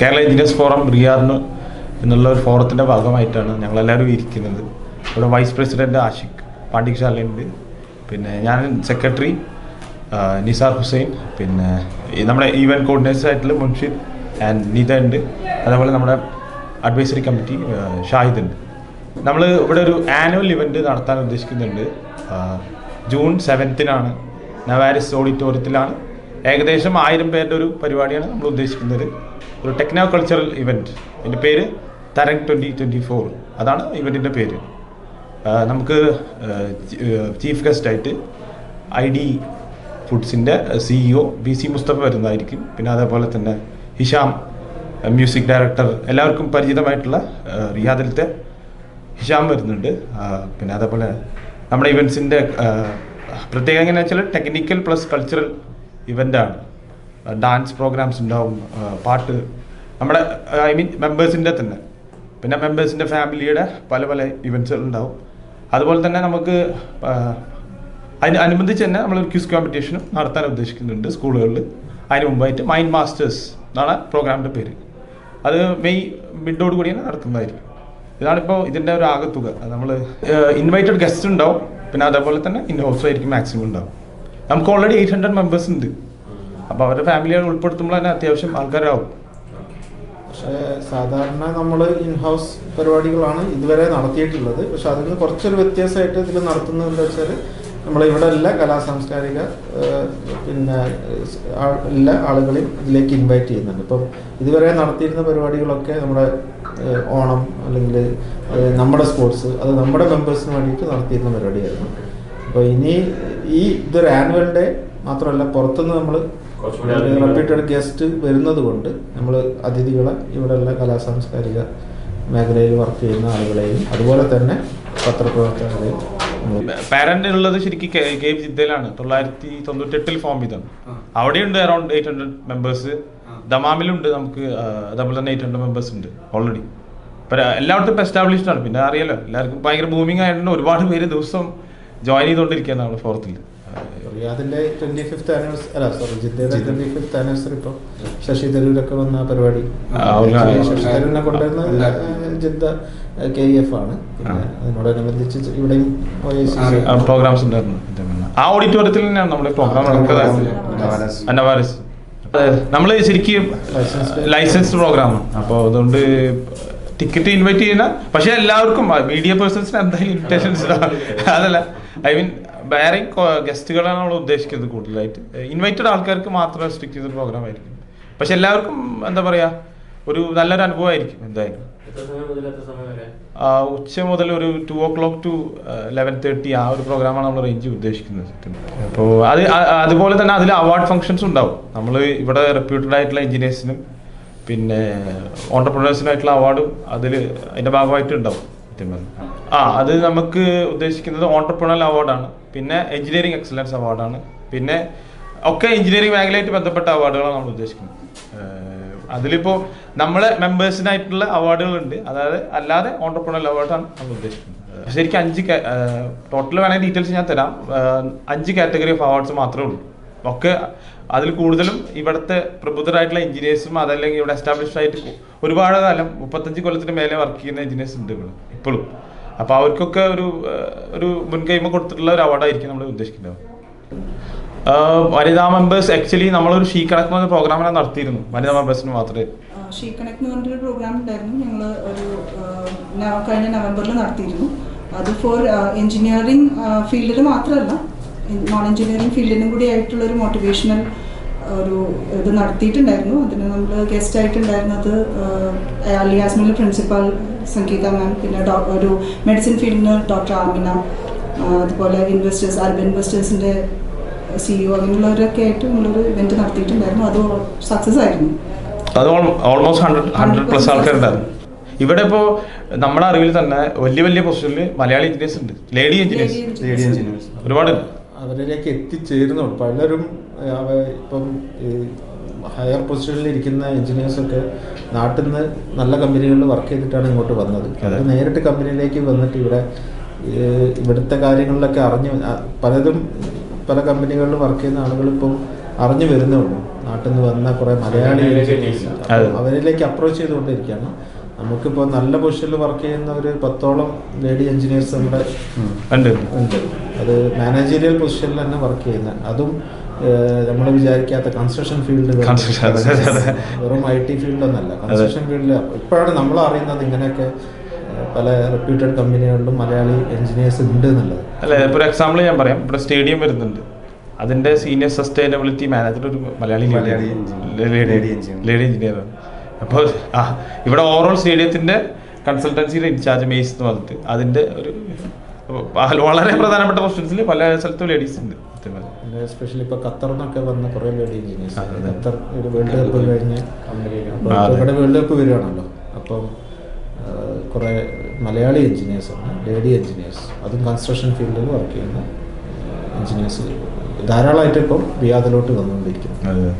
Kerala engineers forum റിയാറിന് എന്നുള്ള ഒരു ഫോറത്തിന്റെ ഭാഗമായിട്ടാണ് ഞങ്ങളെല്ലാവരും ഇരിക്കുന്നത്. ഇവിടെ വൈസ് പ്രസിഡന്റ് ആഷിഖ് പാണ്ഡിക്ഷാലുണ്ട് പിന്നെ ഞാൻ സെക്രട്ടറി നിസാർ ഹുസൈൻ. പിന്നെ നമ്മുടെ ഈവന്റ് കോർഡിനേറ്റേഴ്സ് ആയിട്ടുള്ള മുൻഷിദ് ആൻഡ് നിത ഉണ്ട്. അതേപോലെ നമ്മുടെ അഡ്വൈസറി കമ്മിറ്റി ഷാഹിദ് ഉണ്ട്. നമ്മൾ ഇവിടെ ഒരു ആനുവൽ ഇവന്റ് നടത്താൻ ഉദ്ദേശിക്കുന്നുണ്ട്. ജൂൺ സെവൻത്തിനാണ് നവാരിസ് ഓഡിറ്റോറിയത്തിലാണ് ഏകദേശം ആയിരം പേരുടെ ഒരു പരിപാടിയാണ് നമ്മൾ ഉദ്ദേശിക്കുന്നത്. ഒരു ടെക്നോ കൾച്ചറൽ ഇവന്റ് ഇതിന്റെ പേര് തരംഗ് ട്വന്റി ട്വന്റി ഫോർ അതാണ് ഇവന്റിന്റെ പേര്. നമുക്ക് ചീഫ് ഗസ്റ്റായിട്ട് ഐ ഡി ഫുഡ്സിന്റെ സിഇഒ ബി സി മുസ്തഫ വരുന്നതായിരിക്കും. പിന്നെ അതേപോലെ തന്നെ ഹിഷാം മ്യൂസിക് ഡയറക്ടർ എല്ലാവർക്കും പരിചിതമായിട്ടുള്ള റിയാദിലത്തെ ഹിഷാം വരുന്നുണ്ട്. പിന്നെ അതേപോലെ നമ്മുടെ ഇവൻസിന്റെ പ്രത്യേകത എങ്ങനെയാണെന്ന് വെച്ചാൽ ടെക്നിക്കൽ പ്ലസ് കൾച്ചറൽ ഇവന്റാണ് ഡാൻസ് പ്രോഗ്രാംസ് ഉണ്ടാവും പാട്ട്. നമ്മുടെ ഐ മീൻ മെമ്പേഴ്സിന്റെ തന്നെ. പിന്നെ മെമ്പേഴ്സിന്റെ ഫാമിലിയുടെ പല പല ഇവന്റ്സുകൾ ഉണ്ടാവും. അതുപോലെ തന്നെ നമുക്ക് അതിന് അനുബന്ധിച്ച് തന്നെ നമ്മൾ ക്യൂസ് കോമ്പറ്റീഷനും നടത്താൻ ഉദ്ദേശിക്കുന്നുണ്ട് സ്കൂളുകളിൽ. അതിന് മുമ്പായിട്ട് മൈൻഡ് മാസ്റ്റേഴ്സ് എന്നാണ് പ്രോഗ്രാമിന്റെ പേര്. അത് മെയ് മിഡോട് കൂടിയാണ് നടത്തുന്നതായിരിക്കും. ഇതാണിപ്പോൾ ഇതിന്റെ ഒരു ആകത്തുക. നമ്മൾ ഇൻവൈറ്റഡ് ഗസ്റ്റ് ഉണ്ടാവും. പിന്നെ അതേപോലെ തന്നെ ഇൻ ഹൗസ് ആയിരിക്കും മാക്സിമം ഉണ്ടാവും. നമുക്ക് ഓൾറെഡി എയ്റ്റ് ഹൺഡ്രഡ് മെമ്പേഴ്സ് ഉണ്ട്. അപ്പോൾ അവരുടെ ഫാമിലിയെ ഉൾപ്പെടുത്തുമ്പോൾ തന്നെ അത്യാവശ്യം ആൾക്കാരാവും. പക്ഷേ സാധാരണ നമ്മൾ ഇൻഹൗസ് പരിപാടികളാണ് ഇതുവരെ നടത്തിയിട്ടുള്ളത്. പക്ഷെ അതിൽ നിന്ന് കുറച്ചൊരു വ്യത്യാസമായിട്ട് ഇതിൽ നടത്തുന്നത് എന്താ വെച്ചാൽ നമ്മൾ എല്ലാ കലാ സാംസ്കാരിക പിന്നെ എല്ലാ ആളുകളെയും ഇതിലേക്ക് ഇൻവൈറ്റ് ചെയ്യുന്നുണ്ട്. ഇപ്പം ഇതുവരെ നടത്തിയിരുന്ന പരിപാടികളൊക്കെ നമ്മുടെ ഓണം അല്ലെങ്കിൽ നമ്മുടെ സ്പോർട്സ് അത് നമ്മുടെ മെമ്പേഴ്സിന് വേണ്ടിയിട്ട് നടത്തിയിരുന്ന പരിപാടിയായിരുന്നു. അപ്പോൾ ഇനി ഈ ഇതൊരു ആനുവൽ ഡേ മാത്രമല്ല പുറത്തുനിന്ന് നമ്മൾ റെപ്യൂട്ടഡ് ഗസ്റ്റ് വരുന്നത് കൊണ്ട് നമ്മൾ അതിഥികളെ ഇവിടെയുള്ള കലാ സാംസ്കാരിക മേഖലയിൽ വർക്ക് ചെയ്യുന്ന ആളുകളെയും അതുപോലെ തന്നെ പത്രപ്രവർത്തകരെയും പാരന്റ് ഉള്ളത് ശരിക്കും കെ ജിദ്ദയിലാണ്. തൊള്ളായിരത്തി തൊണ്ണൂറ്റെട്ടിൽ ഫോം ചെയ്തത് അവിടെയുണ്ട് അറൌണ്ട് എയ്റ്റ് ഹൺഡ്രഡ് മെമ്പേഴ്സ് ദമാമിലുണ്ട് നമുക്ക് അതുപോലെ തന്നെ എയ്റ്റ് ഹൺഡ്രഡ് മെമ്പേഴ്സ് ഉണ്ട് ഓൾറെഡി എല്ലായിടത്തും എസ്റ്റാബ്ലിഷ്ഡ് ആണ്. പിന്നെ അറിയാലോ എല്ലാവർക്കും ഭയങ്കര ബൂമിങ് ആയതുകൊണ്ട് ഒരുപാട് പേര് ദിവസം ജോയിൻ ചെയ്തുകൊണ്ടിരിക്കുകയാണ് നമ്മൾ ഫോർത്തിൽ. റിയാദിന്റെ ട്വന്റി ഫിഫ്ത്ത് ആനിവേഴ്സറി അല്ല സോറി ജിദ്ദയുടെ ട്വന്റി ഫിഫ്ത്ത് ആനിവേഴ്സറി ഇപ്പൊ ശശി തരൂരൊക്കെ വന്ന പരിപാടി. ശശി തരൂരിനെ കൊണ്ടുവരുന്നത് ജിദ്ദ കെ എഫ് ആണ്. അതിനോടനുബന്ധിച്ച് ഇവിടെയും പ്രോഗ്രാംസ് ഉണ്ടായിരുന്നു. ആ ഓഡിറ്റോറിയത്തിൽ തന്നെയാണ് നമ്മുടെ പ്രോഗ്രാം നടക്കുന്നത്. നമ്മൾ ശരിക്കും ലൈസൻസ് പ്രോഗ്രാമാണ് അപ്പോൾ അതുകൊണ്ട് ടിക്കറ്റ് ഇൻവൈറ്റ് ചെയ്യുന്ന പക്ഷെ എല്ലാവർക്കും മീഡിയ പേഴ്സൺസിന് എന്തായാലും ഇൻവിറ്റേഷൻസ് അതല്ല. ഐ മീൻ വേറെ ഗസ്റ്റുകളാണ് നമ്മൾ ഉദ്ദേശിക്കുന്നത് കൂടുതലായിട്ട്. ഇൻവൈറ്റഡ് ആൾക്കാർക്ക് മാത്രം റെസ്ട്രിക്ട് ചെയ്ത പ്രോഗ്രാം ആയിരിക്കും. പക്ഷെ എല്ലാവർക്കും എന്താ പറയാ ഒരു നല്ലൊരു അനുഭവമായിരിക്കും എന്തായാലും. ഉച്ച മുതൽ ഒരു two o'clock to eleven thirty ആ ഒരു പ്രോഗ്രാമാണ് നമ്മൾ റേഞ്ച് ഉദ്ദേശിക്കുന്നത്. അപ്പോൾ അത് അതുപോലെ തന്നെ അതിൽ അവാർഡ് ഫംഗ്ഷൻസ് ഉണ്ടാവും. നമ്മൾ ഇവിടെ റെപ്യൂട്ടഡ് ആയിട്ടുള്ള എഞ്ചിനീയേഴ്സിനും പിന്നെ ഓണ്ടർപ്രണേഴ്സിനായിട്ടുള്ള അവാർഡും അതിൽ അതിന്റെ ഭാഗമായിട്ട് ഉണ്ടാവും. സത്യം. ആ അത് നമുക്ക് ഉദ്ദേശിക്കുന്നത് ഓണ്ടർപ്രണൽ അവാർഡാണ് പിന്നെ എഞ്ചിനീയറിംഗ് എക്സലൻസ് അവാർഡാണ് പിന്നെ ഒക്കെ എഞ്ചിനീയറിംഗ് മേഖലയായിട്ട് ബന്ധപ്പെട്ട അവാർഡുകളാണ് നമ്മൾ ഉദ്ദേശിക്കുന്നത്. അതിലിപ്പോൾ നമ്മളെ മെമ്പേഴ്സിനായിട്ടുള്ള അവാർഡുകളുണ്ട് അതായത് അല്ലാതെ ഓണ്ടർപ്രണൽ അവാർഡാണ് നമ്മൾ ഉദ്ദേശിക്കുന്നത്. ശരിക്ക് ശരിക്കും അഞ്ച് ടോട്ടൽ വേണമെങ്കിൽ ഡീറ്റെയിൽസ് ഞാൻ തരാം. അഞ്ച് കാറ്റഗറി ഓഫ് അവാർഡ്സ് മാത്രമേ ഉള്ളൂ. ഒക്കെ അതിൽ കൂടുതലും ഇവിടുത്തെ പ്രബുദ്ധരായിട്ടുള്ള എഞ്ചിനീയേഴ്സും അതല്ലെങ്കിൽ ഇവിടെ എസ്റ്റാബ്ലിഷ്ഡ് ആയിട്ട് ഒരുപാട് കാലം മുപ്പത്തഞ്ച് കൊല്ലത്തിന് മേലെ വർക്ക് ചെയ്യുന്ന എഞ്ചിനീയേഴ്സ് ഉണ്ട് ഇവിടെ ഇപ്പോഴും. അപ്പോൾ അവർക്കൊക്കെ ഒരു ഒരു മുൻകൈമ കൊടുത്തിട്ടുള്ള ഒരു അവാർഡായിരിക്കും നമ്മൾ ഉദ്ദേശിക്കുന്നത്. വനിതാ മെമ്പേഴ്സ് ആക്ച്വലി നമ്മളൊരു ഷീ കണക്ക് എന്ന പ്രോഗ്രാമിനെ നടത്തിയിരുന്നു വനിതാ മെമ്പേഴ്സിന് മാത്രമേ. ഷീ കണക്ട് എന്ന് പറഞ്ഞൊരു പ്രോഗ്രാം ഉണ്ടായിരുന്നു ഞങ്ങൾ ഒരു കഴിഞ്ഞ നവംബറിൽ നടത്തിയിരുന്നു. അത് ഫോർ എഞ്ചിനീയറിംഗ് ഫീൽഡിൽ മാത്രമല്ല നോൺ എഞ്ചിനീയറിംഗ് ഫീൽഡിനും കൂടി ആയിട്ടുള്ള ഒരു മോട്ടിവേഷണൽ ഒരു ഇത് നടത്തിയിട്ടുണ്ടായിരുന്നു. അതിന് നമ്മൾ ഗസ്റ്റ് ആയിട്ടുണ്ടായിരുന്നത് അലിയാസ്മിലെ പ്രിൻസിപ്പൽ സംഗീത മാം പിന്നെ ഡോ- ഒരു മെഡിസിൻ ഫീൽഡിന് ഡോക്ടർ ആമിന അതുപോലെ ഇൻവെസ്റ്റേഴ്സ് അർബൻ ഇൻവെസ്റ്റേഴ്സിന്റെ സിഇഒ അങ്ങനെയുള്ളവരൊക്കെ ആയിട്ട് നമ്മളൊരു ഇവന്റ് നടത്തിയിട്ടുണ്ടായിരുന്നു. അത് സക്സസ് ആയിരുന്നു. അത് ഓൾമോസ്റ്റ് ഹൺഡ്രഡ് ഹൺഡ്രഡ് പ്ലസ് ആൾക്കാരുണ്ടായിരുന്നു ഇവിടെ ഇപ്പോൾ നമ്മുടെ അറിവിൽ തന്നെ വലിയ വലിയ പൊസിഷനിൽ മലയാളി എഞ്ചിനീയേഴ്സ് ഉണ്ട്. ലേഡി എഞ്ചിനീയേഴ്സ് ലേഡി എഞ്ചിനീയേഴ്സ് ഒരുപാട്. അവരിലേക്ക് എത്തിച്ചേരുന്നുണ്ട് പലരും ഇപ്പം ഹയർ പൊസിഷനിൽ ഇരിക്കുന്ന എഞ്ചിനീയേഴ്സൊക്കെ നാട്ടിൽ നിന്ന് നല്ല കമ്പനികളിൽ വർക്ക് ചെയ്തിട്ടാണ് ഇങ്ങോട്ട് വന്നത്. അതെ. നേരിട്ട് കമ്പനിയിലേക്ക് വന്നിട്ട് ഇവിടെ ഇവിടുത്തെ കാര്യങ്ങളിലൊക്കെ അറിഞ്ഞ് പലതും പല കമ്പനികളിൽ വർക്ക് ചെയ്യുന്ന ആളുകൾ ഇപ്പം അറിഞ്ഞു വരുന്നേ ഉള്ളൂ. നാട്ടിൽ നിന്ന് വന്ന കുറേ മലയാളി engineers ഉണ്ട്. അവരിലേക്ക് അപ്രോച്ച് ചെയ്തുകൊണ്ടിരിക്കുകയാണ്. നമുക്കിപ്പോൾ നല്ല പൊസിഷനിൽ വർക്ക് ചെയ്യുന്ന ഒരു പത്തോളം ലേഡി എഞ്ചിനീയേഴ്സ് നമ്മുടെ ഉണ്ട്. ഉണ്ട്. അത് മാനേജീരിയൽ പൊസിഷനിൽ തന്നെ വർക്ക് ചെയ്യുന്ന. അതും നമ്മൾ വിചാരിക്കാത്ത കൺസ്ട്രക്ഷൻ ഫീൽഡ്. വെറും ഐ ടി ഫീൽഡൊന്നല്ല കൺസ്ട്രക്ഷൻ ഫീൽഡിൽ ഇപ്പോഴാണ് നമ്മൾ അറിയുന്നത് ഇങ്ങനെയൊക്കെ പല റെപ്യൂട്ടഡ് കമ്പനികളിലും മലയാളി എഞ്ചിനീയേഴ്സ് ഉണ്ട് എന്നുള്ളത്. അല്ല ഇപ്പോൾ ഒരു എക്സാമ്പിൾ ഞാൻ പറയാം. ഇവിടെ സ്റ്റേഡിയം വരുന്നുണ്ട്. അതിന്റെ സീനിയർ സസ്റ്റൈനബിലിറ്റി മാനേജർ ഒരു മലയാളി. ലേഡി എഞ്ചിനീയറാണ് അപ്പോൾ ആ ഇവിടെ ഓവറോൾ സ്റ്റേഡിയത്തിന്റെ കൺസൾട്ടൻസിയുടെ ഇൻചാർജ് മെയ്സ് എന്ന് പറഞ്ഞിട്ട് അതിന്റെ ഒരു വളരെ പ്രധാനപ്പെട്ട പൊസിഷൻസിൽ പല സ്ഥലത്തും ലേഡീസ് ഉണ്ട്. പിന്നെ എസ്പെഷ്യലി ഇപ്പോൾ ഖത്തറിൽ നിന്നൊക്കെ വന്ന കുറേ ലേഡീസ്. ഖത്തർ ഒരു വേൾഡ് കപ്പ് കഴിഞ്ഞ് ഇവിടെ വേൾഡ് കപ്പ് വരികയാണല്ലോ അപ്പം കുറേ മലയാളി എഞ്ചിനീയേഴ്സ് ആണ് ലേഡി എഞ്ചിനീയേഴ്സ് അതും കൺസ്ട്രക്ഷൻ ഫീൽഡിൽ വർക്ക് ചെയ്യുന്ന എഞ്ചിനീയേഴ്സ് ധാരാളമായിട്ട് ഇപ്പം റിയാദിലോട്ട് വന്നുകൊണ്ടിരിക്കുന്നു.